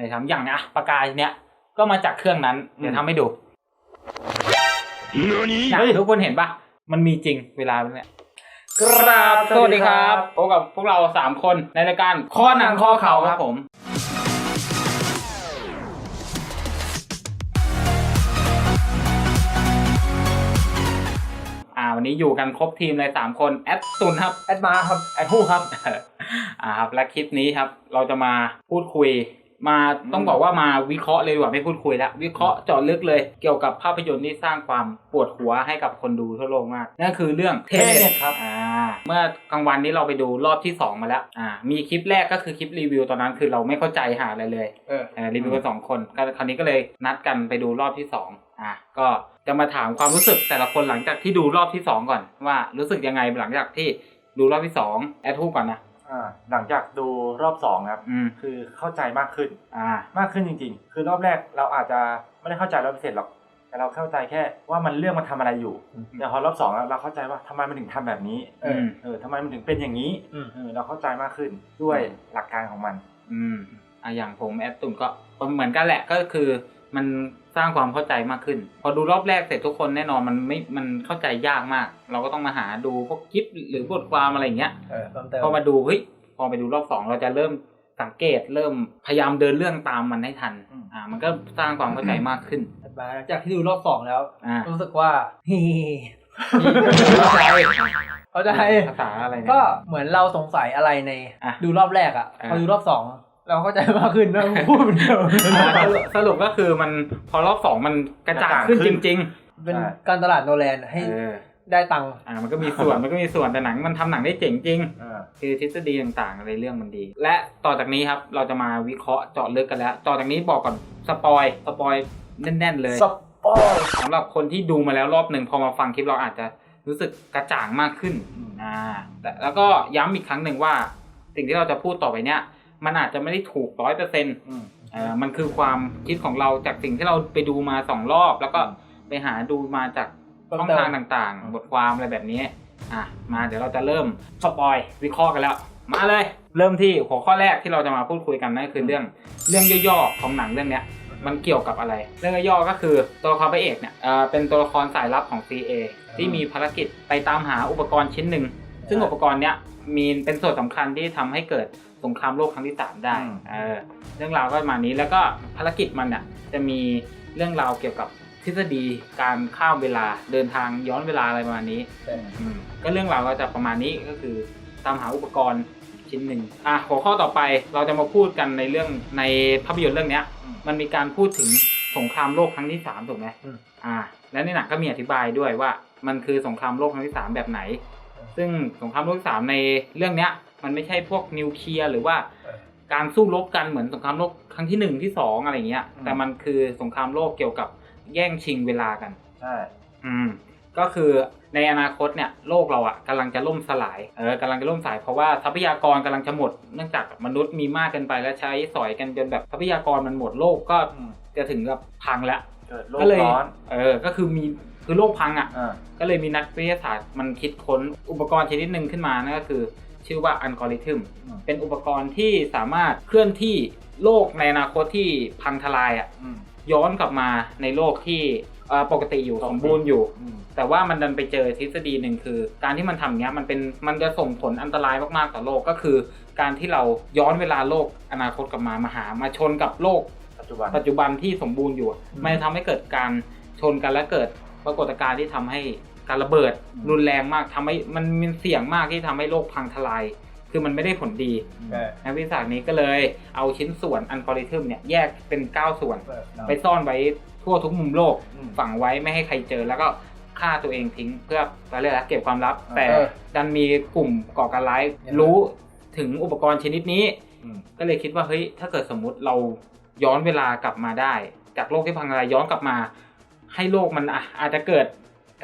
อะไรทำอย่างอะปากกาเนี้ยก็มาจากเครื่องนั้น เดี๋ยวทำให้ดูนะทุกคนเห็นปะมันมีจริงเวลาเนี่ยครับสวัสดีครับพบกับพวกเราสามคนในรายการข้อหนังข้อเขาครับผมอ่าวันนี้อยู่กันครบทีมเลยสามคนแอดตุนครับแอดมาครับแอดฮู้ครับอ่าครับและคลิปนี้ครับ เราจะมาพูดคุย มาต้องบอกว่ามาวิเคราะห์เลยดีกว่าไม่พูดคุยแล้ววิเคราะห์เจาะลึกเลย เกี่ยวกับภาพยนตร์ที่สร้างความปวดหัวให้กับคนดูทั่วโลกมากนั่นคือเรื่องเทเน็ Tenet ครับอ่าเมื่อกลางวันนี้เราไปดูรอบที่สองมาแล้วอ่ามีคลิปแรกก็คือคลิปรีวิวตอนนั้นคือเราไม่เข้าใจหาอะไรเลยเออเอ่อรีวิวกันสองคนก็คราวนี้ก็เลยนัดกันไปดูรอบที่สองอะก็จะมาถามความรู้สึกแต่ละคนหลังจากที่ดูรอบที่สองก่อน ว่ารู้สึกยังไงหลังจากที่ดูรอบที่สองแอดทูก่อนนะอ่า หลังจากดูรอบสองครับอืมคือเข้าใจมากขึ้นอ่ามากขึ้นจริง ๆ คือรอบแรกเราอาจจะไม่ได้เข้าใจร้อยเปอร์เซ็นต์หรอกแต่เราเข้าใจแค่ว่ามันเรื่องมันทำอะไรอยู่แต่พอรอบสองแล้วเราเข้าใจว่าทำไมมันถึงทำแบบนี้เออเออทำไมมันถึงเป็นอย่างนี้อืมเออเราเข้าใจมากขึ้นด้วยหลักการของมัน อืมอะอย่างผมแอดตุนก็เหมือนกันแหละก็คือ มันสร้างความเข้าใจมากขึ้น พอดูรอบแรกเสร็จทุกคนแน่นอนมันไม่มันเข้าใจยากมาก เราก็ต้องมาหาดูพวกคลิปหรือบทความอะไรอย่างเงี้ยเออเพิ่มเติมพอมาดูเฮ้ยพอไปดูรอบสองเราจะเริ่มสังเกตเริ่มพยายามเดินเรื่องตามมันให้ทันอืมอ่า มันก็สร้างความเข้าใจมากขึ้นแอดมาหลังจากที่ดูรอบสองแล้วอ่ารู้สึกว่าฮีเข้าใจเข้าใจภาษาอะไรเนี่ยก็เหมือนเราสงสัยอะไรในอะดูรอบแรกอะอะพอดูรอบสอง เราเข้าใจมากขึ้นนะพูดเหมือนเดิมอ่าสรุปสรุปก็คือมันพอรอบสองมันกระจ่างขึ้นจริงเป็นใช่การตลาดโนแลนๆให้เออได้ตังค์อ่ามันก็มีส่วนมันก็มีส่วนแต่หนังมันทำหนังได้เจ๋งจริงอ่าคือทฤษฎีต่างๆในเรื่องมันดี และต่อจากนี้ครับเราจะมาวิเคราะห์เจาะลึกกันแล้ว ต่อจากนี้บอกก่อนสปอยสปอยแน่นๆเลยสปอยสำหรับคนที่ดูมาแล้วรอบหนึ่งพอมาฟังคลิปเราอาจจะรู้สึกกระจ่างมากขึ้นอืมอ่าแต่แล้วก็ย้ำอีกครั้งหนึ่งว่า สิ่งที่เราจะพูดต่อไปเนี้ย มันอาจจะไม่ได้ถูกร้อยเปอร์เซ็นต์อืมเอ่อมันคือความคิดของเราจากสิ่งที่เราไปดูมาสองรอบ แล้วก็ไปหาดูมาจากช่องทางต่างๆ บทความอะไรแบบนี้ อะ มาเดี๋ยวเราจะเริ่มสปอยวิเคราะห์กันแล้ว มาเลย เริ่มที่หัวข้อแรกที่เราจะมาพูดคุยกันนั่นก็คือเรื่องเรื่องย่อๆของหนังเรื่องเนี้ยมันเกี่ยวกับอะไร เรื่องย่อๆก็คือตัวละครพระเอกเนี่ยเอ่อเป็นตัวละครสายลับของ CA ที่มีภารกิจไปตามหาอุปกรณ์ชิ้นหนึ่ง ซึ่งอุปกรณ์เนี้ยมีเป็นส่วนสำคัญที่ทำให้เกิด สงครามโลกครั้งที่3ได้อืมเออเรื่องราวก็ประมาณนี้แล้วก็ภารกิจมันเนี่ยจะมีเรื่องราวเกี่ยวกับทฤษฎีการข้ามเวลาเดินทางย้อนเวลาอะไรประมาณนี้อืมก็เรื่องราวก็จะประมาณนี้ก็คือตามหาอุปกรณ์ชิ้นหนึ่งอะหัวข้อต่อไปเราจะมาพูดกันในเรื่องในภาพยนตร์เรื่องเนี้ย มันมีการพูดถึงสงครามโลกครั้งที่สามถูกไหมอืมอ่า และในหนังก็มีอธิบายด้วยว่ามันคือสงครามโลกครั้งที่สามแบบไหน ซึ่งสงครามโลกที่สามในเรื่องเนี้ย มันไม่ใช่พวกนิวเคลียร์หรือว่าเออการสู้รบกันเหมือนสงครามโลกครั้งที่หนึ่งที่สองอะไรเงี้ยอืมแต่มันคือสงครามโลกเกี่ยวกับแย่งชิงเวลากัน ใช่ อืม ก็คือในอนาคตเนี่ยโลกเราอะกำลังจะล่มสลาย เออกำลังจะล่มสลายเพราะว่าทรัพยากรกำลังจะหมด เนื่องจากมนุษย์มีมากเกินไปและใช้สอยกันจนแบบทรัพยากรมันหมดโลกก็อืมจะถึงกับพังแล้วเกิดโลกก็เลยร้อนเออ ก็คือมีคือโลกพังอะอ่าก็เลยมีนักวิทยาศาสตร์มันคิดค้นอุปกรณ์ชนิดหนึ่งขึ้นมานั่นก็คือ ชื่อว่าอัลกอริทึมอืมเป็นอุปกรณ์ที่สามารถเคลื่อนที่โลกในอนาคตที่พังทลายอะอืมย้อนกลับมาในโลกที่เอ่อปกติอยู่สมบูรณ์อยู่อืมแต่ว่ามันดันไปเจอทฤษฎีหนึ่งคือ การที่มันทำอย่างเงี้ยมันเป็นมันจะส่งผลอันตรายมากๆต่อโลกก็คือ การที่เราย้อนเวลาโลกอนาคตกลับมามาหา มาชนกับโลกปัจจุบันปัจจุบันที่สมบูรณ์อยู่อืมมันจะทำให้เกิดการชนกันและเกิดปรากฏการณ์ที่ทำให้ การระเบิดอืมรุนแรงมากทำให้มันมีเสี่ยงมากที่ทำให้โลกพังทลาย คือมันไม่ได้ผลดีเออนักวิทยาศาสตร์นี้ก็เลยเอาชิ้นส่วนอัลกอริทึมเนี่ยแยกเป็น 9 ส่วนเออไปซ่อนไว้ทั่วทุกมุมโลกอืมฝังไว้ไม่ให้ใครเจอแล้วก็ฆ่าตัวเองทิ้งเพื่ออะไรยกอะไรเก็บความลับ แต่เออดันมีกลุ่มก่อการร้ายยังไงรู้ถึงอุปกรณ์ชนิดนี้อืมก็เลยคิดว่าเฮ้ยถ้าเกิดสมมุติเราย้อนเวลากลับมาได้ จากโลกที่พังทลายย้อนกลับมา ให้โลกมันอะอาจจะเกิด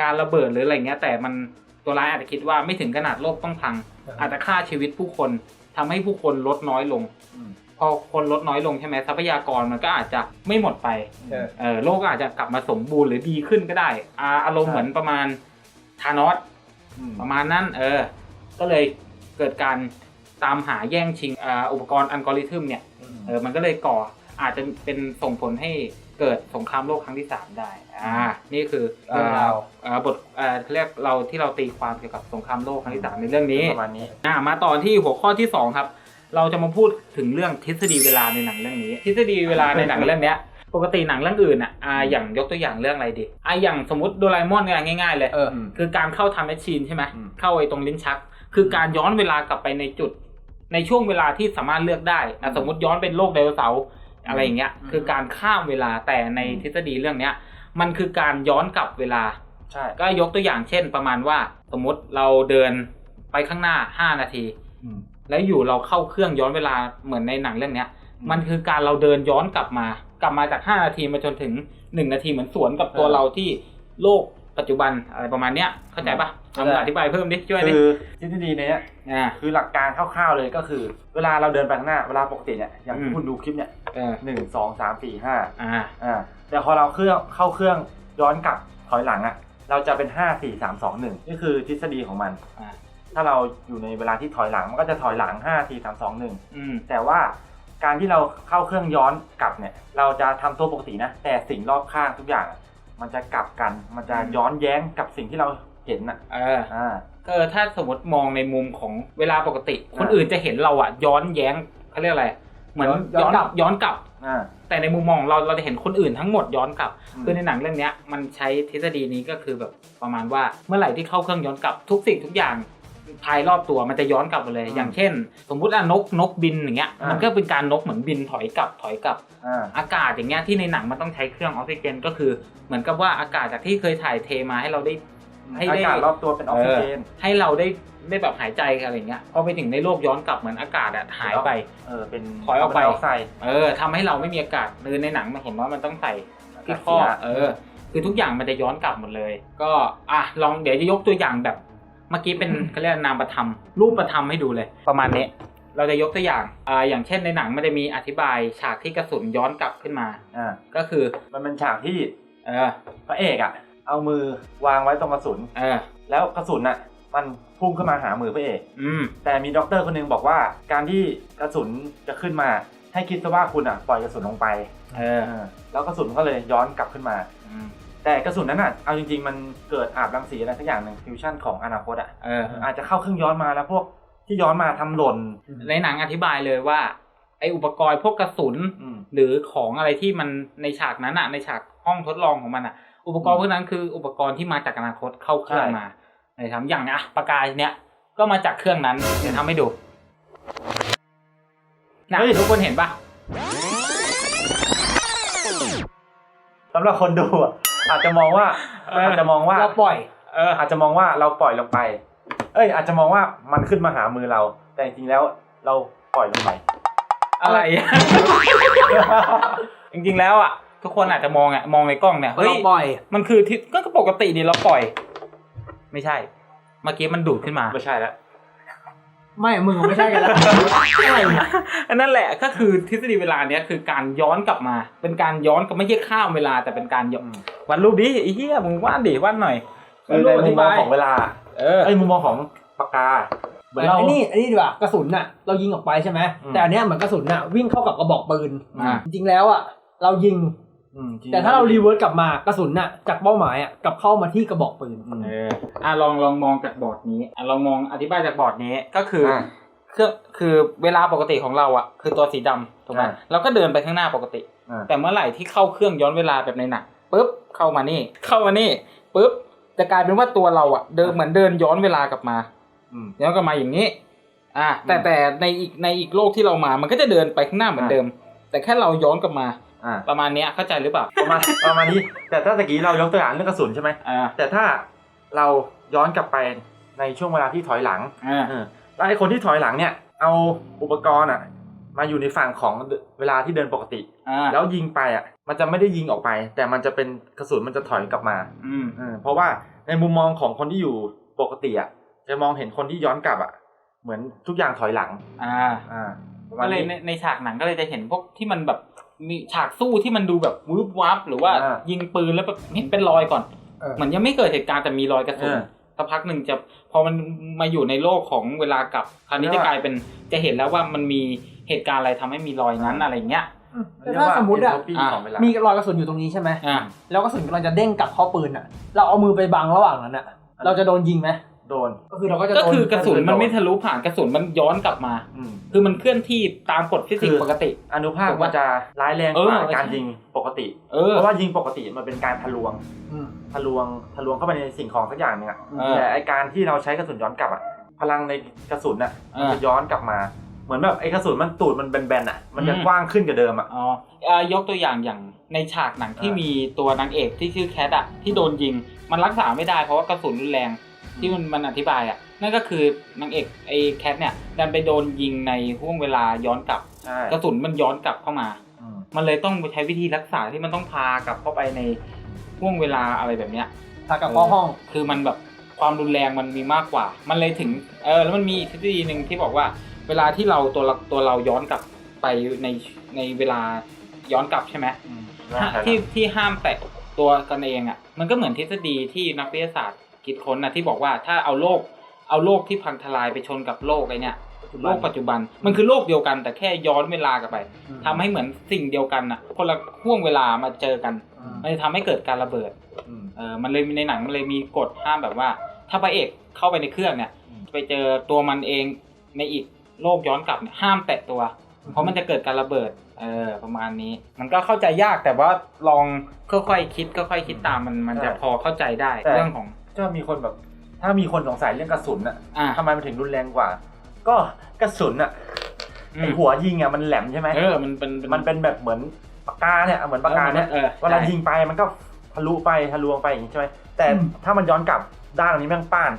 การระเบิดหรืออะไรเงี้ยแต่มันตัวร้ายอาจจะคิดว่าไม่ถึงขนาดโลกต้องพัง อาจจะฆ่าชีวิตผู้คนทำให้ผู้คนลดน้อยลงอืมพอคนลดน้อยลงใช่ไหมทรัพยากรมันก็อาจจะไม่หมดไปเออเออโลกก็อาจจะกลับมาสมบูรณ์หรือดีขึ้นก็ได้อาอารมณ์ใช่เหมือนประมาณธานอสอืมประมาณนั้นเออ ก็เลยเกิดการตามหาแย่งชิงอ่าอุปกรณ์อัลกอริทึมเนี่ยอืมเออมันก็เลยก่ออาจจะเป็นส่งผลให้ เกิดสงครามโลกครั้งที่สามได้อ่านี่คือเรื่องราวเอ่อบทเอ่อเรียกเราที่เราตีความเกี่ยวกับสงครามโลกครั้งที่สามในเรื่องนี้ประมาณนี้อ่ามาต่อที่หัวข้อที่สองครับ เราจะมาพูดถึงเรื่องทฤษฎีเวลาในหนังเรื่องนี้ ทฤษฎีเวลาในหนังเรื่องเนี้ยปกติหนังเรื่องอื่นอะอ่าอย่างยกตัวอย่างเรื่องอะไรดีอ่าอย่างสมมติโดราเอมอนเนี่ยง่ายๆเลยเออคือการเข้าทำแมชชีนใช่ไหมอืมเข้าไอ้ตรงลิ้นชัก คือการย้อนเวลากลับไปในจุด ในช่วงเวลาที่สามารถเลือกได้นะสมมติย้อนเป็นโลกไดโนเสาร์ อะไรอย่างเงี้ย คือการข้ามเวลาแต่ในทฤษฎีเรื่องเนี้ย มันคือการย้อนกลับเวลา ใช่ ก็ยกตัวอย่างเช่น ประมาณว่าสมมติเราเดินไปข้างหน้า5นาทีอืมแล้วอยู่เราเข้าเครื่องย้อนเวลาเหมือนในหนังเรื่องเนี้ยอืมมันคือการเราเดินย้อนกลับมา กลับมาจาก5นาทีมาจนถึง1นาทีเหมือนสวนกับตัวเออเราที่โลก ปัจจุบันอะไรประมาณเนี้ยเข้าใจปะเข้าใจทำอธิบายเพิ่มดิช่วยดิคือทฤษฎีเนี้ยอ่า คือหลักการคร่าวๆเลยก็คือ เวลาเราเดินไปข้างหน้าเวลาปกติเนี่ยอย่างอืที่มคุณดูคลิปเนี่ยเออหนึ่งสองสามสี่ห้าอ่าอ่าแต่พอเราเครื่องเข้าเครื่องย้อนกลับถอยหลังอะ่ะ เราจะเป็นห้าสี่สามสองหนึ่งนี่คือทฤษฎีของมัน อ่าถ้าเราอยู่ในเวลาที่ถอยหลังมันก็จะถอยหลังห้าสี่สามสองหนึ่ง อืมแต่ว่าการที่เราเข้าเครื่องย้อนกลับเนี่ย เราจะทำตัวปกตินะ แต่สิ่งรอบข้างทุกอย่างอะ มันจะกลับกัน มันจะย้อนแย้งกับสิ่งที่เราเห็นอะเอออ่าก็ถ้าสมมติมองในมุมของเวลาปกติ คนอ่าอื่นจะเห็นเราอะ ย้อนแย้งเขาเรียกอะไร เหมือนย้อนกลับย้อนกลับอ่าแต่ในมุมมองเราเราจะเห็นคนอื่นทั้งหมดย้อนกลับอืมคือในหนังเรื่องเนี้ยมันใช้ทฤษฎีนี้ก็คือแบบประมาณว่าเมื่อไหร่ที่เข้าเครื่องย้อนกลับทุกสิ่งทุกอย่าง ภายรอบตัวมันจะย้อนกลับมาเลยอืมอย่างเช่น สมมุติอะนกนกบินอย่างเงี้ยอ่ามัมันก็เป็นการนกเหมือนบินถอยกลับถอยกลับอ่าอากาศอย่างเงี้ยที่ในหนังมันต้องใช้เครื่องออกซิเจน ก็คือเหมือนกับว่าอากาศจากที่เคยถ่ายเทมาให้เราได้ให้ได้อากาศรอบตัวเป็นออกซิเจนให้เราได้ได้แบบหายใจอะไรเงี้ยพอไปถึงในโลกย้อนกลับเหมือนอากาศอะหายไปเออเป็นถอยออกไปคาร์บนไดออกไซด์เออทำให้เราไม่มีอากาศคือในหนังมันเห็นว่ามันต้องใส่ที่ข้ออากาศเสียเออ คือทุกอย่างมันจะย้อนกลับหมดเลย ก็อะลองเดี๋ยวจะยกตัวอย่างแบบ เมื่อกี้เป็นเขาเรียกนามประธรรม รูปประธรรมให้ดูเลย ประมาณนี้เราจะยกตัวอย่างอ่าอย่างเช่นในหนังมันจะมีอธิบายฉากที่กระสุนย้อนกลับขึ้นมา อ่าก็คือ มันเป็นฉากที่เออ พระเอกอะ เอามือวางไว้ตรงกระสุน เออ แล้วกระสุนอะ มันพุ่งขึ้นมาหามือพระเอก อืม แต่มีด็อกเตอร์คนหนึงบอกว่าการที่กระสุนจะขึ้นมา ให้คิดซะว่าคุณอะปล่อยกระสุนลงไปเออ เออแล้วกระสุนก็เลยย้อนกลับขึ้นมา อืม แต่กระสุนนั้นอะเอาจริง ๆ มันเกิดอาบรังสีอะไรสักอย่างหนึ่งฟิวชั่นของอนาคตอะเอออาจจะเข้าเครื่องย้อนมาแล้วพวกที่ย้อนมาทำหล่นในหนังอธิบายเลยว่า ไออุปกรณ์พวกกระสุนอืมหรือของอะไรที่มันในฉากนั้นอะในฉากห้องทดลองของมันอะอุปกรณ์พวกนั้นคืออุปกรณ์ที่มาจากอนาคตเข้าเครื่องใช่มานะครับอย่างอะปากกาเนี้ยก็มาจากเครื่องนั้นเดี๋ยวทำให้ดูนะทุกคนเห็นปะสำหรับคนดูอะ อาจจะมองว่าอาจจะมองว่าเราปล่อยเอออาจจะมองว่าเราปล่อยลงไป เอ้ย อาจจะมองว่ามันขึ้นมาหามือเรา แต่จริงๆแล้วเราปล่อยลงไป อะไรอะจริงๆแล้วอะทุกคนอาจจะมองอะมองในกล้องเนี่ยเฮ้ยเราปล่อย มันคือที่ก็ปกติดีเราปล่อย ไม่ใช่ เมื่อกี้มันดูดขึ้นมาไม่ใช่แล้ว ไม่มึงไม่ใช่กันแล้วอะไรเนี่ยอันนั่นแหละก็คือทฤษฎีเวลาเนี้ยคือการย้อนกลับมา เป็นการย้อนกลับไม่ใช่ข้ามเวลาแต่เป็นการย้อนวาดรูปดิไอ้เหี้ยมึงวาดดิวาดหน่อยคือในมุมมองของเวลา เออเอ้ยมุมมองของปากกาเหมือนเราอันนี้อันนี้ดีกว่ากระสุนน่ะ เรายิงออกไปใช่ไหมอืมแต่อันเนี้ยเหมือนกระสุนน่ะวิ่งเข้ากับกระบอกปืนอ่าจริงๆแล้วอะเรายิงอืมจงๆ แต่ถ้าเรารีเวิร์สกลับมากระสุนน่ะจากเป้าหมายอะกลับเข้ามาที่กระบอกปืนอืมเอออะลองลองมองจากบอร์ดนี้อะลองมองอธิบายจากบอร์ดนี้ก็คือออ่าเครื่องคือเวลาปกติของเราอะ คือตัวสีดำถูกไหมอ่าเราก็เดินไปข้างหน้าปกติอ่าแต่เมื่อไหร่ที่เข้าเครื่องย้อนเวลาแบบในหนังปุ๊บเข้ามานี่ เข้ามานี่ปุ๊บจะกลายเป็นว่าตัวเราอะ เดินเหมือนเดินย้อนเวลากลับมาอืมย้อนกลับมาอย่างนี้ อ่าแต่แต่ในอีกในอีกโลกที่เรามา มันก็จะเดินไปข้างหน้าเหมือนเดิม แต่แค่เราย้อนกลับมา อ่า ประมาณเนี้ยเข้าใจหรือเปล่าประมาณประมาณนี้ แต่ถ้าตะกี้เรายกตัวอย่างเรื่องกระสุนใช่ไหมอ่าแต่ถ้าเราย้อนกลับไปในช่วงเวลาที่ถอยหลังอ่าเออแล้วไอ้คนที่ถอยหลังเนี่ย เอาอุปกรณ์อะ มาอยู่ในฝั่งของเวลาที่เดินปกติ อ่าแล้วยิงไปอะ มันจะไม่ได้ยิงออกไป แต่มันจะเป็นกระสุนมันจะถอยกลับมาอืมเออเพราะว่าในมุมมองของคนที่อยู่ปกติอะ จะมองเห็นคนที่ย้อนกลับอะ เหมือนทุกอย่างถอยหลัง อ่า อ่าประมาก็ณเลยในนี้ในฉากหนังก็เลยจะเห็นพวกที่มันแบบ มีฉากสู้ที่มันดูแบบวืบวับหรือว่าอ่ายิงปืนแล้วแบบเห็นเป็นรอยก่อนเออเหมือนยังไม่เกิดเหตุการณ์แต่มีรอยกระสุนเออสักพักหนึ่งจะพอมันมาอยู่ในโลกของเวลากลับคราวนี้แล้วจะกลายเป็นจะเห็นแล้วว่ามันมีเหตุการณ์อะไรทำให้มีรอยนั้นอะไรเงี้ย แต่ถ้าสมมติอะเรียกว่า entropy ของเวลามีรอยกระสุนอยู่ตรงนี้ใช่ไหมอ่า แล้วกระสุนกำลังจะเด้งกลับเข้าปืนอะเราเอามือไปบังระหว่างนั้นอะเราจะโดนยิงไหม โดนก็คือเราก็จะก็โดนคือกระสุนมันไม่ทะลุผ่านกระสุนมันย้อนกลับมา อืม คือมันเคลื่อนที่ตามกฎฟิสิกคืส์อปกติ อนุภาคมันจะร้ายแรงกเอว่าอการใช่ยิงปกติ เออ เพราะว่ายิงปกติมันเป็นการทะลวง อืม ทะลวงทะลวงเข้าไปในสิ่งของสักอย่างหนึงอะเออ แต่ไอการที่เราใช้กระสุนย้อนกลับอะพลังในกระสุนอะเอมันอจะย้อนกลับมา เหมือนแบบไอกระสุนมันตูดมันแบนๆอะมันจะอืมกว้างขึ้นกว่าเดิมอะ อ๋อเอ่อยกตัวอย่างอย่างในฉากหนังที่อ่ามี มีตัวนางเอกที่ชื่อแคทอะที่โดนยิง มันรักษาไม่ได้เพราะว่ากระสุนรุนแรง ที่มันมันอธิบายอะนั่นก็คือนางเอกไอ้แคทเนี่ยดันไปโดนยิงในห่วงเวลาย้อนกลับใช่กระสุนมันย้อนกลับเข้ามา อืมมันเลยต้องใช้วิธีรักษาที่มันต้องพากลับเข้าไปในห่วงเวลาอะไรแบบเนี้ย พากลับเข้าห้อง คือมันแบบความรุนแรงมันมีมากกว่า มันเลยถึง เออ แล้วมันมีอีกทฤษฎีหนึ่งที่บอกว่า เวลาที่เราตัวเราตัวเราย้อนกลับไปในในเวลาย้อนกลับใช่ไหมอืมฮะที่ที่ห้ามแตะตัวกันเองอะ มันก็เหมือนทฤษฎีที่นักวิทยาศาสตร์ คิดค้นนะที่บอกว่าถ้าเอาโลกเอาโลกที่พังทลายไปชนกับโลกไอเนี่ยโลกปัจจุบันมันคือโลกเดียวกันแต่แค่ย้อนเวลากลับไปทำให้เหมือนสิ่งเดียวกันอะ คนละห่วงเวลามาเจอกันอืมมันจะทำให้เกิดการระเบิดอืมเออมันเลยมีในหนังมันเลยมีกฎห้ามแบบว่า ถ้าพระเอกเข้าไปในเครื่องเนี่ยอืมไปเจอตัวมันเองในอีกโลกย้อนกลับเนี่ยห้ามแตะตัว เพราะมันจะเกิดการระเบิดเออประมาณนี้ มันก็เข้าใจยากแต่ว่าลองค่อยๆคิดค่อยๆคิดตามมันมันจะพอเข้าใจได้เรื่องของ ก็มีคนแบบ ถ้ามีคนสงสัยเรื่องกระสุนอะอ่า ทำไมมันถึงรุนแรงกว่า ก็กระสุนอะอืไอมหัวยิงอะมันแหลมใช่ไหมเออมันเป็นมันเป็นแบบเหมือนปากกาเนี่ยเหมือนปากกาเนี่ยเออเวลาใช่ ยิงไปมันก็ทะลุไปทะลวงไปอย่างนี้ใช่ไหมแต่อืมถ้ามันย้อนกลับด้านนี้แม่งป้าน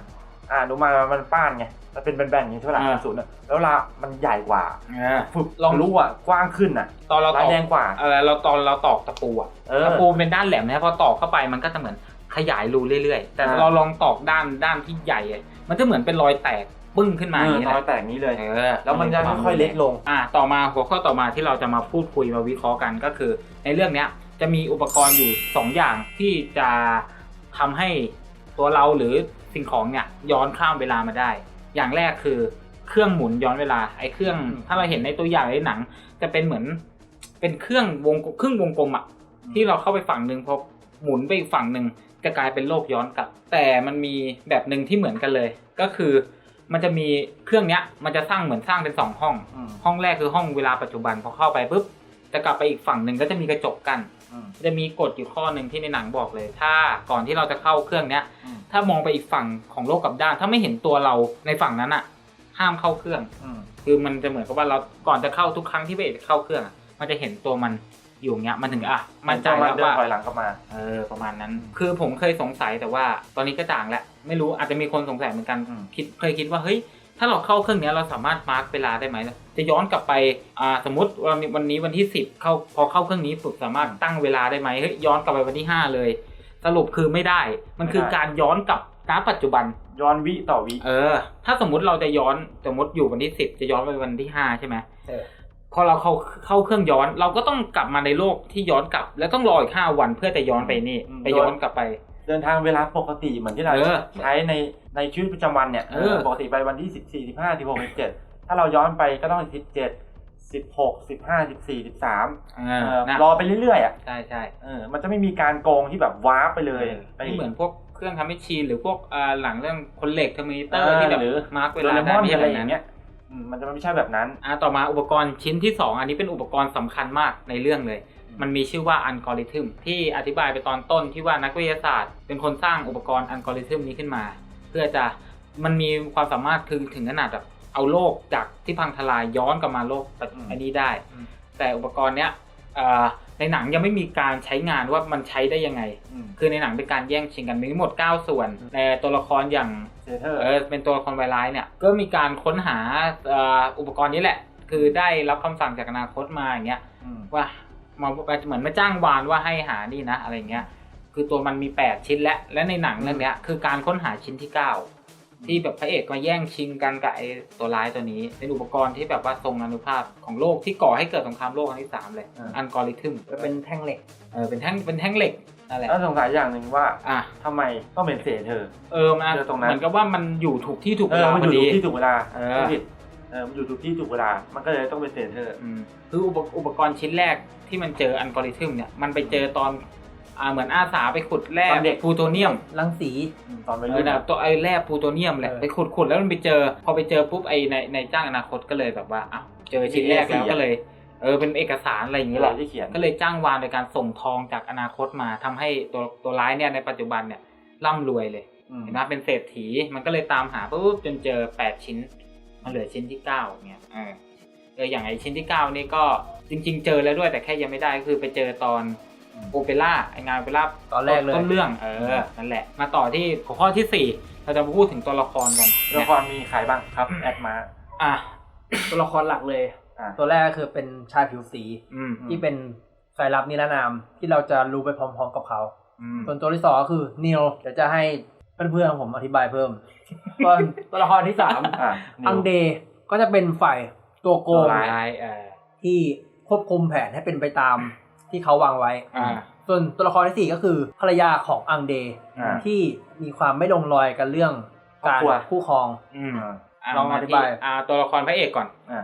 อ่าดูมามันป้านไงมันเป็นแบนๆอย่างนี้ใช่ไหมล่ะกระสุนอะแล้วเวลามันใหญ่กว่าเออฝึกลองทะลุอะกว้างขึ้นอะตอนเราตร้าอยกแรงกว่าเออเราตอนเราตอกตะปูอะเออตะปูเป็นด้านแหลมนะพอตอกเข้าไปมันก็จะเหมือน ขยายรูเรื่อยๆ แต่อ่าเราลองตอกด้านด้านที่ใหญ่อะมันจะเหมือนเป็นรอยแตกปึ้งขึ้นมาอย่างนี้เออแหน้อยละแตกนี้เลยเออแล้วมันจะค่อยๆเล็กลงอ่าต่อมาหัวข้อต่อมาที่เราจะมาพูดคุยมาวิเคราะห์กันก็คือ ในเรื่องเนี้ยจะมีอุปกรณ์อยู่สองอย่างที่จะทำให้ตัวเราหรือสิ่งของเนี่ยย้อนข้ามเวลามาได้ อย่างแรกคือเครื่องหมุนย้อนเวลาไอ้เครื่องอืมถ้าเราเห็นในตัวอย่างในหนัง จะเป็นเหมือนเป็นเครื่องวงครึ่งวงกลมอะที่เราเข้าไปฝั่งหนึ่งพอหมุนไปอีกฝั่งหนึ่ง จะกลายเป็นโลกย้อนกลับ แต่มันมีแบบหนึ่งที่เหมือนกันเลย ก็คือ มันจะมีเครื่องเนี้ย มันจะสร้างเหมือนสร้างเป็นสองห้อง อืม ห้องแรกคือห้องเวลาปัจจุบันพอเข้าไปปุ๊บจะกลับไปอีกฝั่งหนึ่งก็จะมีกระจกกัน อืม จะมีกฎอยู่ข้อหนึ่งที่ในหนังบอกเลย ถ้าก่อนที่เราจะเข้าเครื่องเนี้ย อืม ถ้ามองไปอีกฝั่งของโลกกลับด้าน ถ้าไม่เห็นตัวเราในฝั่งนั้นอะห้ามเข้าเครื่อง อืม คือมันจะเหมือนกับว่าเราก่อนจะเข้าทุกครั้งที่ไปเข้าเครื่องอะมันจะเห็นตัวมัน อยู่อย่างเงี้ยมันถึงอะมั่นใจมัแล้วเดินว่าถอยหลังกลับมาเออประมาณนั้น คือผมเคยสงสัยแต่ว่าตอนนี้ก็จางแล้วไม่รู้อาจจะมีคนสงสัยเหมือนกันอืมคิดเคยคิดว่าเฮ้ยถ้าเราเข้าเครื่องเนี้ยเราสามารถมาร์กเวลาได้ไหม จะย้อนกลับไปอ่าสมมติวันนี้วันนี้วันที่สิบเข้าพอเข้าเครื่องนี้ปุ๊บสามารถตั้งเวลาได้ไหมเฮ้ยย้อนกลับไปวันที่ห้าเลย สรุปคือไม่ได้ มันคือการย้อนกลับณปัจจุบันย้อนวิต่อวิเออ ถ้าสมมุติเราจะย้อนสมมติอยู่วันที่สิบจะย้อนไปวันที่ห้าใช่ไหมเออ พอเราเข้าเข้าเครื่องย้อน เราก็ต้องกลับมาในโลกที่ย้อนกลับ แล้วต้องรออีกห้าวันเพื่อจะย้อนไปนี่อืมไปย้อนกลับไป เดินทางเวลาปกติเหมือนที่เราเออใช้ในในชีวิตประจำวันเนี่ยเออปกติไปวันที่สิบสี่สิบห้าสิบหกสิบเจ็ดถ้าเราย้อนไปก็ต้องสิบเจ็ดสิบหกสิบห้าสิบสี่สิบสามเออนะรอไปเรื่อยๆอะใช่ใช่เออมันจะไม่มีการโกงที่แบบว้าร์ปไปเลยไปที่เหมือนพวกเครื่องทำให้ชีนหรือพวกอ่าหลังเรื่องคนเหล็กเทอร์มินเตอเอร์อที่แบบหรือมาร์กเวโดลาเรมได้อนไม่ใช่อะแบไรบอนั้ย่างนเงี้ยอื มมันจะไม่ใช่แบบนั้นอ่าต่อมาอุปกรณ์ชิ้นที่สองอันนี้เป็นอุปกรณ์สำคัญมากในเรื่องเลย มันมีชื่อว่าอัลกอริทึมที่อธิบายไปตอนต้นที่ว่านักวิทยาศาสตร์ เป็นคนสร้างอุปกรณ์อัลกอริทึมนี้ขึ้นมา เพื่อจะมันมีความสามารถคือถึงขนาดแบบเอาโลกจากที่พังทลายย้อนกลับมาโลกปัจจุอืมอันนี้ได้อืมแต่อุปกรณ์เนี้ยเอ่อ ในหนังยังไม่มีการใช้งานว่ามันใช้ได้ยังไงอืมคือในหนังเป็นการแย่งชิงกันมีทั้งหมด 9 ส่วนแต่ตัวละครอย่างเซเทอร์เออเป็นตัวละครวายร้ายเนี่ยก็มีการค้นหาเอ่ออุปกรณ์นี้แหละ คือได้รับคำสั่งจากอนาคตมาอย่างเงี้ยมว่ามาเหมือนมาจ้างวานว่าให้หานี่นะอะไรเงี้ยคือตัวมันมี 8 ชิ้นและและในหนังเรื่องเนี้ยคือการค้นหาชิ้นที่ 9 ที่แบบพระเอกมาแย่งชิงกันกับไอตัวร้ายตัวนี้ เป็นอุปกรณ์ที่แบบว่าทรงอานุภาพของโลกที่ก่อให้เกิดสงครามโลกครั้งที่สามเลยอัลกอริทึมจะเป็นแท่งเหล็ก เออเป็นแท่งเป็นแท่งเหล็กนั่นแหละแล้วสงสัยอย่างหนึ่งว่าอะทำไมต้องเป็นเซเทอร์เออมันเจอตรงนั้น เหมือนกับว่ามันอยู่ถูกที่ถูกเอเวอลามันพออยู่ดีที่ถูกเวลาเออ ไม่ผิดเออมันอยู่ทุกที่ถูกเวลา มันก็เลยต้องเป็นเซนเตอร์อืมคืออุปอุปกรณ์ชิ้นแรกที่มันเจออัลกอริทึมเนี่ยมันไปเจอตอน อ่าเหมือนอาสาไปขุดแร่ตอนเด็ก พลูโตเนียมรังสีตอนวัยเอรุ่อน นะอะตัวไอ้แร่พลูโตเนียมแหละเออไปขุดขุดแล้วมันไปเจอ พอไปเจอปุ๊บไอ้ในในจ้างอนาคตก็เลยแบบว่าอ้าวเจอชิ้นแรกแล้วมี A4 ก็เลย เออเป็นเอกสารอะไรอย่างนี่เงี้ยแหแหละละ ที่เขียน ก็เลยจ้างวานโดยการส่งทองจากอนาคตมาทำให้ตัวตัวร้ายเนี่ยในปัจจุบันเนี่ยร่ำรวยเลยอืมเห็นไหมเป็นเศรษฐีมันก็เลยตามหาปุ๊บจนเจอแปดชิ้น มันเหลือชิ้นที่เก้าเนี่ยเออเอออย่างไอชิ้นที่เก้านี่ก็จริง ๆ เจอแล้วด้วยแต่แค่ยังไม่ได้ก็คือไปเจอตอน โอเปร่าไองานโอเปร่าตอนแรกเลย ต้นเรื่องเออนั่นแหละ มาต่อที่หัวข้อที่สี่เราจะมาพูดถึงตัวละครกันตัวละครมีใครบ้างครับ แอดมาอะตัวละครหลักเลยอ่าตัวแรกก็คือเป็นชายผิวสีอืมที่เป็นสายลับนิรนามที่เราจะรู้ไปพร้อม ๆ กับเขาอืมส่วนตัวที่สองก็คือนิวเดี๋ยวจะให้เพื่อนๆของผมอธิบายเพิ่มส่วนตัวละครที่สามอ่านิวอังเดย์ก็จะเป็นฝ่ายตัวโกตังวร้ายร้ายเออที่ควบคุมแผนให้เป็นไปตาม ที่เขาวางไว้ อ่า ส่วนตัวละครที่สี่ก็คือภรรยาของอังเดย์อ่า ที่มีความไม่ลงรอยกันเรื่องการครอบครัว คู่ครอง อืมอ่าอะลองมาอธิที่บายอ่า ตัวละครพระเอกก่อน อ่า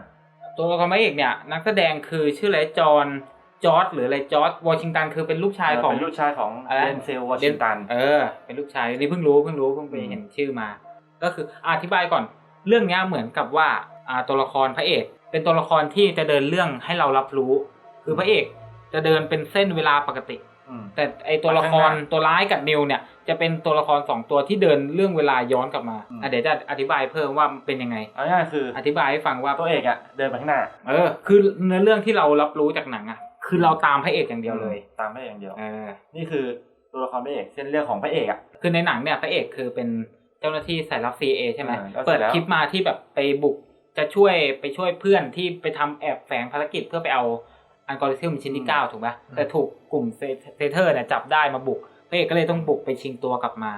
ตัวละครพระเอกเนี่ย นักแสดงคือชื่ออะไรจอห์นจอร์ดหรืออะไรจอร์ดวอชิงตันคือเป็นลูกชายของ เป็นลูกชายของอะไร เดนเซลวอชิงตัน เออ เป็นลูกชายนี่เพิ่งรู้เพิ่งรู้เพิ่งไปอืมเห็นชื่อมา ก็คืออธิบายก่อน เรื่องเนี้ยเหมือนกับว่าอ่าตัวละครพระเอก เป็นตัวละครที่จะเดินเรื่องให้เรารับรู้ คือพระเอก จะเดินเป็นเส้นเวลาปกติ อืม แต่ไอตัวละครไปข้างหน้าตัวร้ายกับนิวเนี่ย จะเป็นตัวละครสองตัวที่เดินเรื่องเวลาย้อนกลับมาอืม อะเดี๋ยวจะอธิบายเพิ่มว่าเป็นยังไง เอาง่ายๆคืออธิบายให้ฟังว่า ตัวเอกอะเดินไปข้างหน้าเออ คือเนื้อเรื่องที่เรารับรู้จากหนังอะ คือเราตามพระเอกอย่างเดียวเลย ตามพระเอกอย่างเดียว เออ นี่คือตัวละครพระเอกเส้นเรื่องของพระเอกอะคือในหนังเนี่ยพระเอกคือเป็นเจ้าหน้าที่สายลับ CIA ใช่ไหม อ่าแล้วเสร็จเปิดแล้วคลิปมาที่แบบไปบุกจะช่วยไปช่วยเพื่อนที่ไปทำแอบแฝงภารกิจเพื่อไปเอา อัลกอริทึมชิ้นที่เก้าถูกปะแต่ถูกกลุ่มเซเซเทอร์เนี่ยจับได้มาบุกพระเอกก็เลยต้องบุกไปชิงตัวกลับมา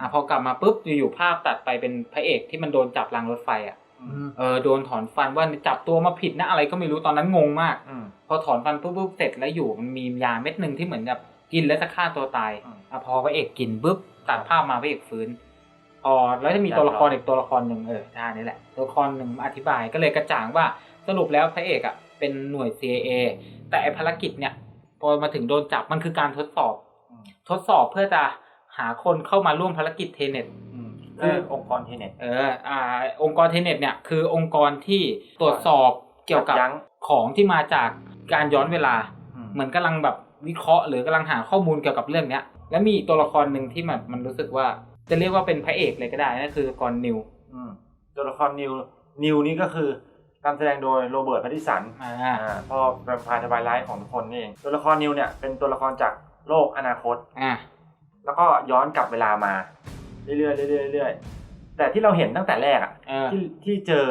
อะพอกลับมาปุ๊บอยู่ๆภาพตัดไปเป็นพระเอกที่มันโดนจับรางรถไฟอะอืมเออโดนถอนฟันว่าจับตัวมาผิดนะอะไรก็ไม่รู้ตอนนั้นงงมากอืมพอถอนฟันปุ๊บปุ๊บเสร็จแล้วอยู่มันมียาเม็ดหนึ่งที่เหมือนกับกินแล้วจะฆ่าตัวตายอืมอะพอพระเอกกินปุ๊บตัดภาพมาพระเอกฟื้นพอแล้วจะมีตัวละครอีกตัวละครหนึ่งเออท่านี้แหละตัวละครหนึ่งอธิบายก็เลยกระจ่างว่าสรุปแล้วพระเอกอะ เป็นหน่วย CIA แต่ไอภารกิจเนี่ยพอมาถึงโดนจับมันคือการทดสอบอืมทดสอบเพื่อจะหาคนเข้ามาร่วมภารกิจเทเน็ตอืมคืคืออองค์กรเทเน็ตเอออ่า องค์กรเทเน็ตเนี่ยคือองค์กรที่ตรวจสอบเกี่ยวกับยั้งของที่มาจากการย้อนเวลาอืมเหมือนกำลังแบบวิเคราะห์หรือกำลังหาข้อมูลเกี่ยวกับเรื่องเนี้ย แล้วมีอีกตัวละครหนึ่งที่มันมันรู้สึกว่าจะเรียกว่าเป็นพระเอกเลยก็ได้นั่นคือกรนิวอืมตัวละครนิวนิวนี่ก็คือ การแสดงโดยโรเบิร์ตแพตติสันอ่าอ่าพ่อแวมไพร์ทวายไลท์ของทุกคนนี่เองตัวละครนิวเนี่ยเป็นตัวละครจากโลกอนาคต อ่าแล้วก็ย้อนกลับเวลามา เรื่อยๆเรื่อยๆเรื่อยๆแต่ที่เราเห็นตั้งแต่แรกอะเออที่ที่เจอ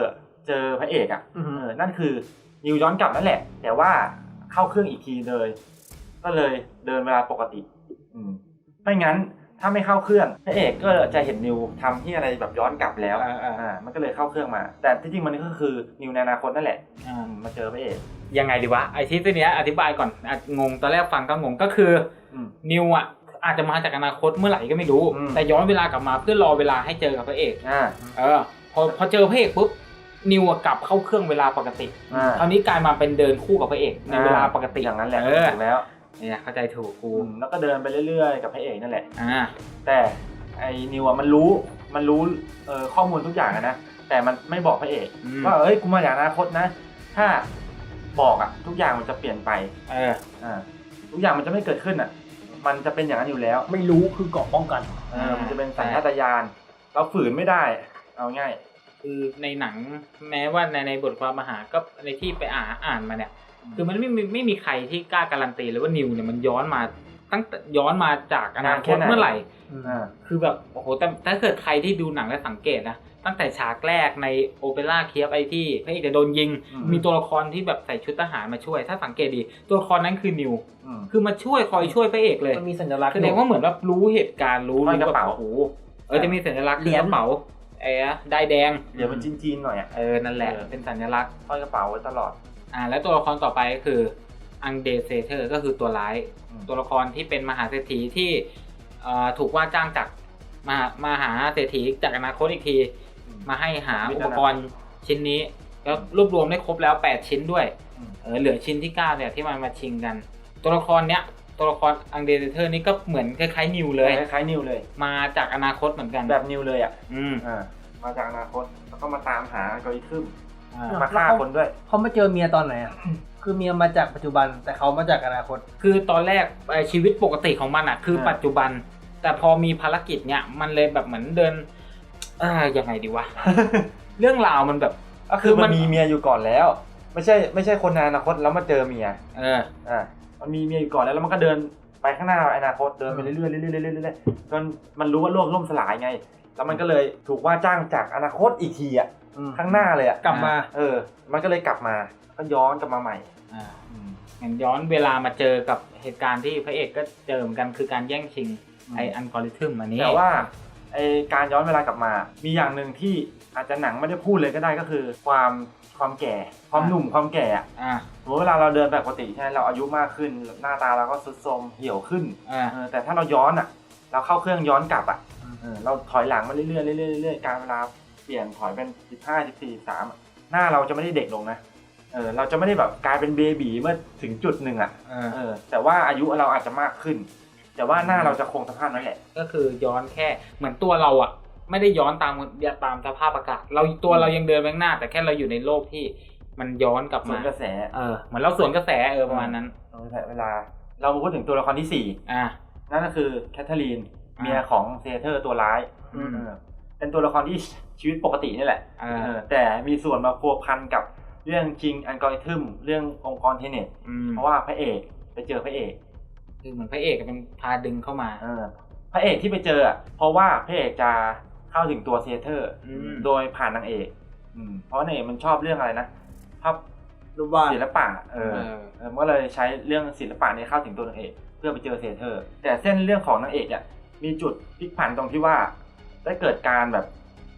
เจอพระเอกอะอือฮึเออนั่นคือนิวย้อนกลับนั่นแหละ แต่ว่าเข้าเครื่องอีกทีเลย ก็เลยเดินเวลาปกติ อืมไม่งั้น ถ้าไม่เข้าเครื่องพระเอกก็จะเห็นนิวทำที่อะไรแบบย้อนกลับแล้วอ่าอ่าอ่ามันก็เลยเข้าเครื่องมา แต่ที่จริงมันก็คือนิวในอนาคตนั่นแหละอ่าอืมมาเจอพระเอก ยังไงดีวะไอที่ตัวเนี้ยอธิบายก่อนอะงงตอนแรกฟังก็งงก็คืออืมนิวอะอาจจะมาจากอนาคตเมื่อไหร่ก็ไม่รู้ อืม แต่ย้อนเวลากลับมาเพื่อรอเวลาให้เจอกับพระเอกอ่า เออพอพอเจอพระเอกปุ๊บนิวอะกลับเข้าเครื่องเวลาปกติอ่า คราวนี้กลายมาเป็นเดินคู่กับพระเอกในเวลาปกติ อย่างนั้นแหละเออ ถูกแล้ว เนี่ยเข้าใจถูกกูอืมแล้วก็เดินไปเรื่อยๆ กับพระเอกนั่นแหละ อ่า แต่ไอ้นิวอะมันรู้มันรู้เอ่อข้อมูลทุกอย่างอะนะแต่มันไม่บอกพระเอกอืม ว่าเอ้ยกูมาจากอนาคตนะ ถ้าบอกอะทุกอย่างมันจะเปลี่ยนไปเออ อ่าทุกอย่างมันจะไม่เกิดขึ้นอะมันจะเป็นอย่างนั้นอยู่แล้วไม่รู้คือเกราะป้องกัน เออมันจะเป็นสัญชาตญาณเราฝืนไม่ได้ เอาง่าย คือในหนังแม้ว่าในในบทความมหาก็ในที่ไปอ่านอ่านมาเนี่ย คือมันไม่มีไม่มีใครที่กล้าการันตีเลยว่านิวเนี่ยมันย้อนมาตั้งแต่ย้อนมาจากอนาคตเมื่อไหร่ อ่า คือแบบโอ้โหแต่ถ้าเกิดใครที่ดูหนังแล้วสังเกตนะตั้งแต่ฉากแรกในโอเปร่าเคียบไอที่พระเอกจะโดนยิงอืมมีตัวละครที่แบบใส่ชุดทหารมาช่วย ถ้าสังเกตดี ตัวละครนั้นคือนิวอืมคือมาช่วยคอยช่วยพระเอกเลยมันมีสัญลักษณ์แสดงว่าเหมือนแบบรู้เหตุการณ์รู้ห้อยกระเป๋าแบบโอ้โหเออจะมีสัญลักษณ์เหรียญกระเป๋าไอ้อะได้ายแดงเดี๋ยวมันจีนๆหน่อยอะเออนั่นแหละเออเป็นสัญลักษณ์ห้อยกระเป๋าไว้ตลอด อ่าแล้วตัวละครต่อไปก็คืออังเดเซเทอร์ก็คือตัวร้ายอืมตัวละครที่เป็นมหาเศรษฐีที่เอ่อถูกว่าจ้างจากมามาหาเศรษฐีจากอนาคตอีกที มาให้หาอุปกรณ์ชิ้นนี้ แล้วรวบรวมได้ครบแล้ว 8 ชิ้นด้วยอืมเออเหลือชิ้นที่ 9 เนี่ยที่มันมาชิงกัน ตัวละครเนี้ยตัวละครอังเดเทอร์นี่ก็เหมือนคล้ายๆนิวเลยคล้ายๆนิวเลย มาจากอนาคตเหมือนกันแบบนิวเลยอะอืมอ่ามาจากอนาคตแล้วก็มาตามหาอัลกอริทึมอ่า มาฆ่าคนด้วยเขามาเจอเมียตอนไหนอะคือเมียมาจากปัจจุบันแต่เขามาจากอนาคต คือตอนแรกไอ้ชีวิตปกติของมันอะ คืออ่าปัจจุบัน แต่พอมีภารกิจเนี่ยมันเลยแบบเหมือนเดินอ่ายังไงดีวะเรื่องราวมันแบบก็คือคือมัมันนมีเมียอยู่ก่อนแล้ว ไม่ใช่ไม่ใช่คนในอนาคตแล้วมาเจอเมียเอออ่ามันมีเมียอยู่ก่อนแล้วแล้วมันก็เดินไปข้างหน้าอนาคตเดินไปเรื่อยๆเรื่อยๆเรื่อยๆเรื่อยๆจนมันรู้ว่าโลกล่มสลายไง แล้วมันก็เลยถูกว่าจ้างจากอนาคตอีกทีอะ ข้างหน้าเลยอะกลับมา เออ มันก็เลยกลับมาก็ย้อนกลับมาใหม่อ่าอืมงั้นย้อนเวลามาเจอกับเหตุการณ์ที่พระเอกก็เจอเหมือนกันคือการแย่งชิงไออัลกอริทึมอันนี้แต่ว่าไอการย้อนเวลากลับมา มีอย่างหนึ่งที่อาจจะหนังไม่ได้พูดเลยก็ได้ก็คือ ความความแก่ ความหนุ่มความแก่อะอ่าสมมติเวลาเราเดินแบบปกติใช่ไหมเราอายุมากขึ้น หน้าตาเราก็ทรุดโทรมเหี่ยวขึ้นอ่าเออแต่ถ้าเราย้อนอะ เราเข้าเครื่องย้อนกลับอะเออเราถอยหลังมาเรื่อยๆเรื่อยๆเรื่อยๆการเวลา เปลี่ยนถอยเป็นสิบห้าสิบสี่สามหน้าเราจะไม่ได้เด็กลงนะเออเราจะไม่ได้แบบกลายเป็นเบบีเมื่อถึงจุดหนึ่งอะเออเออแต่ว่าอายุเราอาจจะมากขึ้น แต่ว่าหน้าเราจะคงสภาพนั้นแหละ ก็คือย้อนแค่เหมือนตัวเราอะ ไม่ได้ย้อนตามตามสภาพอากาศ เราตัวเรายังเดินไปข้างหน้า แต่แค่เราอยู่ในโลกที่มันย้อนกลับสวมานกระแสเออเหมือนเราสวนกระแสเออประมาณนั้นสวนกระแสเวลา เรามาพูดถึงตัวละครที่สี่อ่า นั่นก็คือแคทเธอรีนอ่าเมียของเซเทอร์ตัวร้ายอืม เออเป็นตัวละครที่ ชีวิตปกตินี่แหละอ่าเออแต่มีส่วนมาพัวพันกับเรื่องจริงอัลกอริทึมเรื่ององค์กรเทเน็ตอืมเพราะว่าพระเอกไปเจอพระเอกคือเหมือนพระเอกเป็นพาดึงเข้ามาเออพระเอกที่ไปเจออะเพราะว่าพระเอกจะเข้าถึงตัวเซเทอร์อืมโดยผ่านนางเอกอืมเพราะนางเอกมันชอบเรื่องอะไรนะภาพรูปวาดศิลปะเออเออเออมันก็เลยใช้เรื่องศิลปะนี้เข้าถึงตัวนางเอก เพื่อไปเจอเซเทอร์ แต่เส้นเรื่องของนางเอกอะมีจุดพลิกผันตรงที่ว่าได้เกิดการแบบ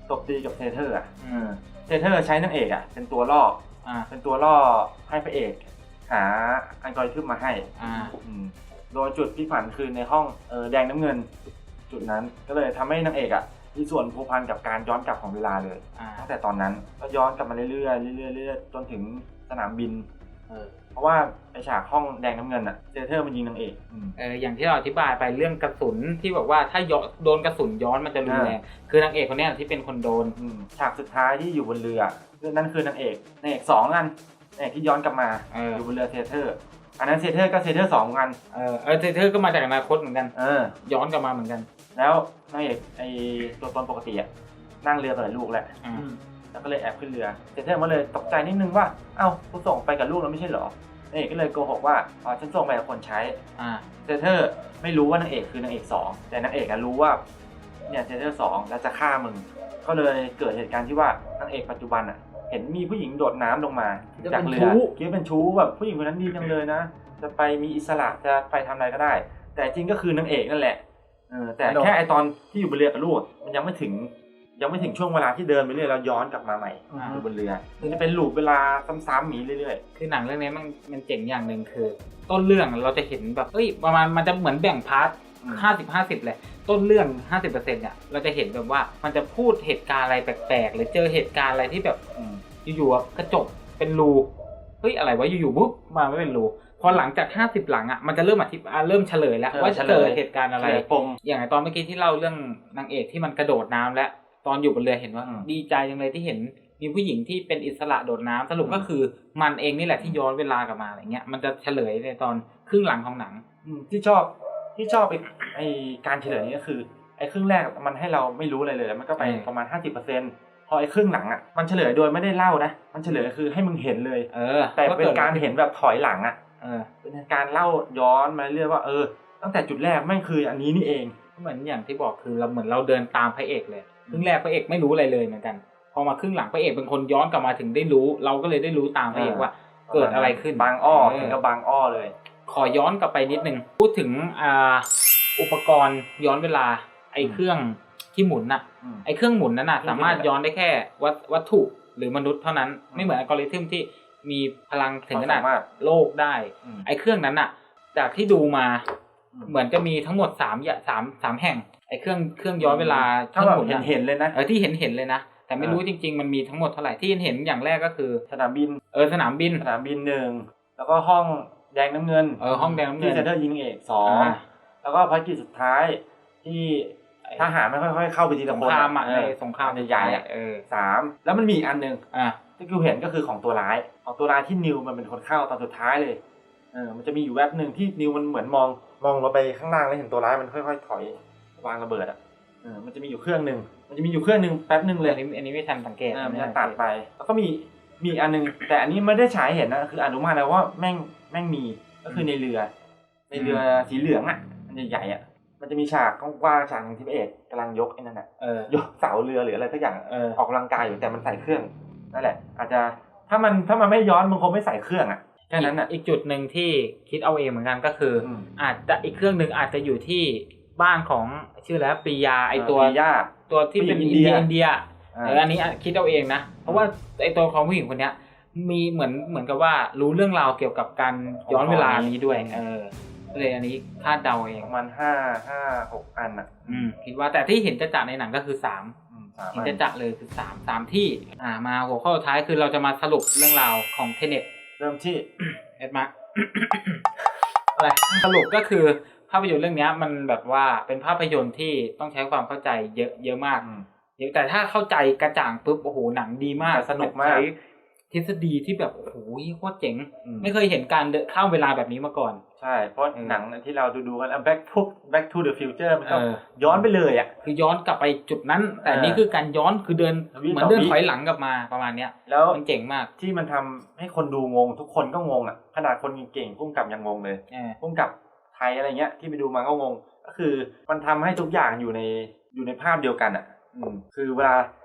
ตบตีกับเซเทอร์อะอืมเซเทอร์ใช้นางเอกอะเป็นตัวล่ออ่าเป็นตัวล่อให้พระเอก หาอัลกอริทึมมาให้อ่าอืมโดยจุดพลิกผันคือในห้องเออแดงน้ำเงิน จุดนั้นก็เลยทำให้นางเอกอะมีส่วนผูกพันกับการย้อนกลับของเวลาเลยอ่าตั้งแต่ตอนนั้นก็ย้อนกลับมาเรื่อยๆเรื่อยๆเรื่อยๆจนถึงสนามบิน เออเพราะว่าไอฉากห้องแดงน้ำเงินอะเซเทอร์มันยิงนางเอกอืมเอออย่างที่เราอธิบายไปเรื่องกระสุนที่บอกว่าถ้าย้อนโดนกระสุนย้อนมันจะรุนแรงคือนางเอกคนเนี้ยที่เป็นคนโดนอืมฉากสุดท้ายที่อยู่บนเรือนั่นคือนางเอกนางเอกสองกันนางเอกที่ย้อนกลับมาเอออยู่บนเรือเซเทอร์อันนั้นเซเทอร์ก็เซเทอร์สองกัน เออเออเธอเธอก็มาจากอนาคตเหมือนกัน เออ ย้อนกลับมาเหมือนกัน แล้วนางเอกไอตัวตนปกติอะนั่งเรือไปกับลูกแหละอ่า แล้วก็เลยแอบขึ้นเรือเซเทอร์มาเลยตกใจนิดนึงว่าเอ้ากูส่งไปกับลูกแล้วไม่ใช่เหรอนางเอกก็เลยโกหกว่าอ๋อฉันส่งไปกับคนใช้อ่าเซเทอร์ไม่รู้ว่านางเอกคือนางเอกสองแต่นางเอกอะรู้ว่าเนี่ยเซเทอร์สองแล้วจะฆ่ามึงก็เลยเกิดเหตุการณ์ที่ว่านางเอกปัจจุบันอะเห็นมีผู้หญิงโดดน้ำลงมาจะจากเป็นเรือชู้คิดว่าเป็นชู้แบบผู้หญิงคนนั้นดีจังเลยนะ จะไปมีอิสระจะไปทำอะไรก็ได้ แต่จริงก็คือนางเอกนั่นแหละเออแต่แค่ไอตอนที่อยู่บนเรือกับลูกมันยังไม่ถึง ยังไม่ถึงช่วงเวลาที่เดินไปเรื่อยแล้วย้อนกลับมาใหม่อ่า อยู่บนเรือมันจะเป็นลูปเวลาซ้ำๆหมีเรื่อยคือหนังเรื่องนี้มันมันเจ๋งอย่างหนึ่งคือ ต้นเรื่องเราจะเห็นแบบเฮ้ยประมาณมันจะเหมือนแบ่งพาร์ทอืม ห้าสิบห้าสิบเลยต้นเรื่องห้าสิบเปอร์เซ็นต์เนี่ยเราจะเห็นแบบว่ามันจะพูดเหตุการณ์อะไรแปลกๆหรือเจอเหตุการณ์อะไรที่แบบๆอืมอยู่ๆอะกระจกเป็นรูเฮ้ยอะไรวะอยู่ๆปุ๊บมาไม่เป็นรูพอหลังจากห้าสิบหลังอะมันจะเริ่มอธิบอะเริ่มเฉลยแล้วว่าเจอเหตุการณ์อะไรเฉลยปม อย่างไอ้ตอนเมื่อกี้ที่เล่าเรื่องนางเอกที่มันกระโดดน้ำและ ตอนอยู่บนเรือเห็นว่าอืมดีใจจังเลยที่เห็นมีผู้หญิงที่เป็นอิสระโดดน้ำสรุปอืมก็คือมันเองนี่แหละที่ย้อนเวลากลับมาอะไรเงี้ยมันจะเฉลยในตอนครึ่งหลังของหนังอืมที่ชอบที่ชอบไอ้ไอการเฉลยนี้ก็คือไอ้ครึ่งแรกมันให้เราไม่รู้อะไรเลยแล้วมันก็ไปเออประมาณ50%พอไอ้ครึ่งหลังอะมันเฉลยโดยไม่ได้เล่านะมันเฉลยคือให้มึงเห็นเลย เออ แต่เป็นการเห็นแบบถอยหลังอะเออเป็นการเล่าย้อนมาเรื่อยว่าเออ ตั้งแต่จุดแรกแม่งคืออันนี้นี่เองเหมือนอย่างที่บอกคือเราเหมือนเราเดินตามพระเอกเลย ครึ่งแรกพระเอกไม่รู้อะไรเลยเหมือนกัน พอมาครึ่งหลังพระเอกเป็นคนย้อนกลับมาถึงได้รู้ เราก็เลยได้รู้ตามพระเอกว่า เกิดอะไรขึ้นบางอ้อเออถึงกับบางอ้อเลย ขอย้อนกลับไปนิดนึงพูดถึงอ่าอุปกรณ์ย้อนเวลา ไอ้เครื่องที่หมุนน่ะอืมไอ้เครื่องหมุนนั้นน่ะเครื่องสามารถที่ย้อนได้แค่วัตวัตถุหรือมนุษย์เท่านั้นอืมไม่เหมือนอัลกอริทึมที่มีพลังถึงขนาดความสามารถโลกได้อืมไอ้เครื่องนั้นน่ะ จากที่ดูมาอืม เหมือนจะมีทั้งหมดสามอย่าสามสามแห่งไอ้เครื่องเครื่องย้อนเวลาถ้าแบบครื่องหมุเห็นน่ะเห็นๆเลยนะเออที่เห็นเห็นเลยนะแต่ไม่รู้จริง ๆ มันมีทั้งหมดเท่าไหร่ที่เห็นอย่างแรกก็คือสนามบินเออสนามบินสนามบินหนึ่งแล้วก็ห้องแดงน้ำเงินเออห้องแดงน้ำเงิที่นเซนเตอร์ยิงเอกสองอ่าแล้วก็ภารกิจสุดท้ายที่ทหารไม่ค่อยๆเข้าไปทีสละงคนครามอะเอในอสงครามใหญ่ๆอะเออสามแล้วมันมีอีกอันหนึ่งอะที่กูเห็นก็คือของตัวร้าย ของตัวร้ายที่นิวมันเป็นคนเข้าตอนสุดท้ายเลย เออมันจะมีอยู่แว็บหนึ่งที่นิวมันเหมือนมองมองลงไปข้างล่างแล้วเห็นตัวร้ายมันค่อยๆถอยวางระเบิดอะเออมันจะมีอยู่เครื่องหนึ่งมันจะมีอยู่เครื่องหนึ่งแป๊บหนึ่งเลยอันนี้อันนี้ไม่ทันสังเกตเออมันจะตัดไป แล้วก็มีมีอีกอันหนึงแต่อันนี้ไม่ได้ฉายเห็นนะคืออนุมานแล้วว่าแม่งแม่งมีก็คือในเรือ ในเรือสีเหลืองอะมันใหญ่ๆอะมันจะมีฉากกว้างๆฉากหนึงที่พระเอกกำลังยกไอ้นั่นอะเออยกเสาเรือหรืออะไรสักอย่างเออออกกำลังกายอยู่แต่มันใส่เครื่องนั่นแหละ อาจจะถ้ามันถ้ามันไม่ย้อนมันคงไม่ใส่เครื่องอะ แค่นั้นอะอีกจุดหนึ่งที่คิดเอาเองเหมือนกันก็คืออมอาจจะอีกเครื่องหนึ่งอาจจะอยู่ที่บ้านของชื่อแล้วปรียาไอตัวปีย่าตัวที่เป็นผู้อิหญินงอิเดีนยเดียอินเดียเอออันนี้อะคิดเอาเองนะ เพราะว่าไอตัวของผู้หญิงคนเนี้ยมีเหมือนเหมือนกับว่ารู้เรื่องราวเกี่ยวกับการย้อนเวลานี้ด้วยเออก็เลยอันนี้คาดเดาเองประมาณห้าห้าหกอันอะอืมคิดว่าแต่ที่เห็นจะจัดในหนังก็คือสามอืมสามเห็นอันจะจัดเลยคือสามสามที่ อ่ามาหัวข้อสุดท้ายคือเราจะมาสรุปเรื่องราวของเทเน็ต เริ่มที่เอ็ดมาอะไรสรุปก็คือภาพยนตร์เรื่องเนี้ยมันแบบว่าเป็นภาพยนตร์ที่ต้องใช้ความเข้าใจเยอะเยอะมากอืมเยอะแต่ถ้าเข้าใจกระจ่างปุ๊บโอ้โหหนังดีมากแต่สนุกมากใช้ ทฤษฎีที่แบบโอ้โหโคตรเจ๋งอืมไม่เคยเห็นการเดินข้ามเวลาแบบนี้มาก่อน ใช่ เพราะเออหนังที่เราดูดูๆกันอะ back to back to the future มันก็เออย้อนไปเลยอะ คือย้อนกลับไปจุดนั้น แต่เออนี่คือการย้อนคือเดินวิเหมือต่นอเดินวิถอยหลังกลับมาประมาณเนี้ย แล้วมันเจ๋งมาก ที่มันทำให้คนดูงง ทุกคนก็งงอะ ขนาดคนเก่งๆพุ่มกับยังงงเลยเออพุ่มกับไทยอะไรเงี้ยที่ไปดูมาก็งง ก็คือมันทำให้ทุกอย่างอยู่ในอยู่ในภาพเดียวกันอะอืมคือเวลาไอ้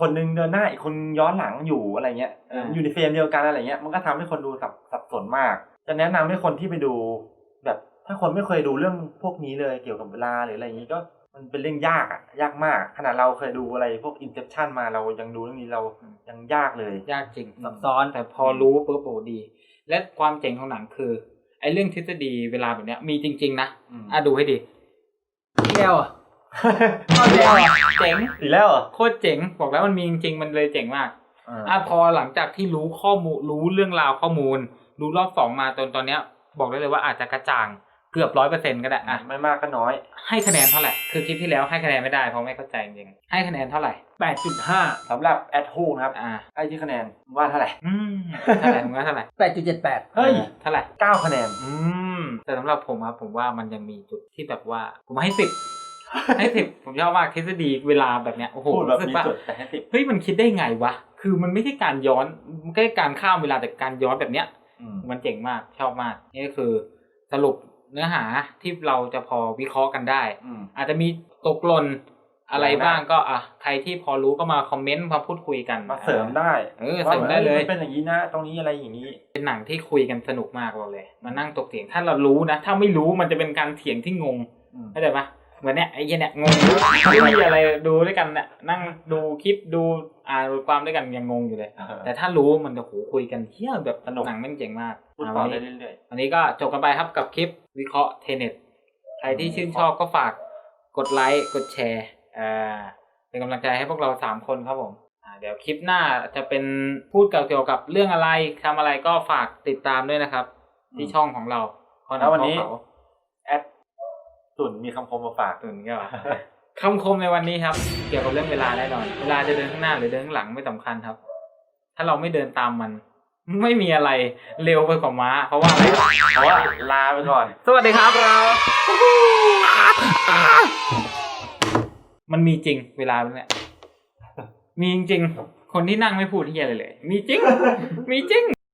คนนึงเดินหน้าอีกคนย้อนหลังอยู่อะไรเงี้ยเอออยู่ในเฟรมเดียวกันอะไรเงี้ยมันก็ทำให้คนดูสับสับสนมาก จะแนะนำให้คนที่ไปดู แบบถ้าคนไม่เคยดูเรื่องพวกนี้เลยเกี่ยวกับเวลาหรืออะไรอย่างนี้ก็มันเป็นเรื่องยากอะยากมาก ขนาดเราเคยดูอะไรพวก Inception มาเรายังดูเรื่องนี้เรายังยากเลย ยากจริงซับซ้อนแต่พอรู้ปุ๊บโอ้ดี และความเจ๋งของหนังคือไอ้เรื่องทฤษฎีเวลาแบบเนี้ยมีจริง ๆ นะอืมอะดูให้ดีพี่แก้วอะ เจ๋งเจ๋งอีกแล้วเหรอโคตรเจ๋งบอกแล้วมันมีจริงๆมันเลยเจ๋งมากอ่าอะพอหลังจากที่รู้ข้อมูลรู้เรื่องราวข้อมูล รู้รอบสองมาจนตอนเนี้ย บอกได้เลยว่าอาจจะกระจ่างเกือบร้อยเปอร์เซ็นต์ก็ได้อะไม่มากก็น้อย ให้คะแนนเท่าไหร่ คือคลิปที่แล้วให้คะแนนไม่ได้เพราะไม่เข้าใจจริงๆให้คะแนนเท่าไหร่แปดจุดห้าสำหรับแอดฮูนะครับอ่าให้ที่คะแนนว่าเท่าไหร่อืมเท่าไหร่ผมว่าเท่าไหร่แปดจุดเจ็ดแปดเฮ้ยออเท่าไหร่เก้าคะแนนอืมแต่สำหรับผมครับผมว่ามันยังมีจุดที่แบบว่าผมให้สิบ ให้สิบผมชอบมากทฤษฎีเวลาแบบเนี้ยโอ้โหพูดแบบรู้สึกมีว่าจุดแต่ให้ติดเฮ้ยมันคิดได้ไงวะคือมันไม่ใช่การย้อนมันแค่การข้ามเวลาแต่การย้อนแบบเนี้ยอืมมันเจ๋งมากชอบมากนี่ก็คือสรุปเนื้อหาที่เราจะพอวิเคราะห์กันได้อืมอาจจะมีตกหล่นอะไรบ้างก็อะใครที่พอรู้ก็มาคอมเมนต์มาพูดคุยกันมาเสริมได้เออเสริมได้เลยว่ามันเป็นอย่างนี้นะ ตรงนี้อะไรอย่างนี้ เป็นหนังที่คุยกันสนุกมากบอกเลย มานั่งตกเถียงถ้าเรารู้นะ ถ้าไม่รู้มันจะเป็นการเถียงที่งงอืมเข้าใจปะ เหมือนเนี้ยไอ้เหี้ยเนี่ยงงไม่มีอะไรดูด้วยกันเนี่ยนั่งดูคลิปดูอ่านบทความด้วยกันยังงงอยู่เลย แต่ถ้ารู้มันจะโหคุยกันเที่ยแบบสนุกหนังแม่งเจ๋งมากพูดอ่าต่อวันได้นี้เรื่อยวันนี้ก็จบกันไปครับกับคลิปวิเคราะห์เทเน็ตใครที่ชื่นชอบก็ฝากกดไลค์กดแชร์อ่าเป็นกำลังใจให้พวกเราสามคนครับผมอ่าเดี๋ยวคลิปหน้าจะเป็นพูดเกี่ยวกับเรื่องอะไรทำอะไรก็ฝากติดตามด้วยนะครับ ที่ช่องของเราคแล้ววันนี้เขาๆแอด ตุ่นมีคำคมมาฝากตุนก็คำคมในวันนี้ครับ เกี่ยวกับเรื่องเวลาแน่นอน เวลาจะเดินข้างหน้าหรือเดินข้างหลังไม่สำคัญครับ ถ้าเราไม่เดินตามมัน ไม่มีอะไรเร็วไปกว่าม้า เพราะว่าอะไรเพราะว่าลาไปก่อน สวัสดีครับมันมีจริงเวลาเนี่ยมีจริงๆคนที่นั่งไม่พูดที่อะไรเลย มีจริง มีจริง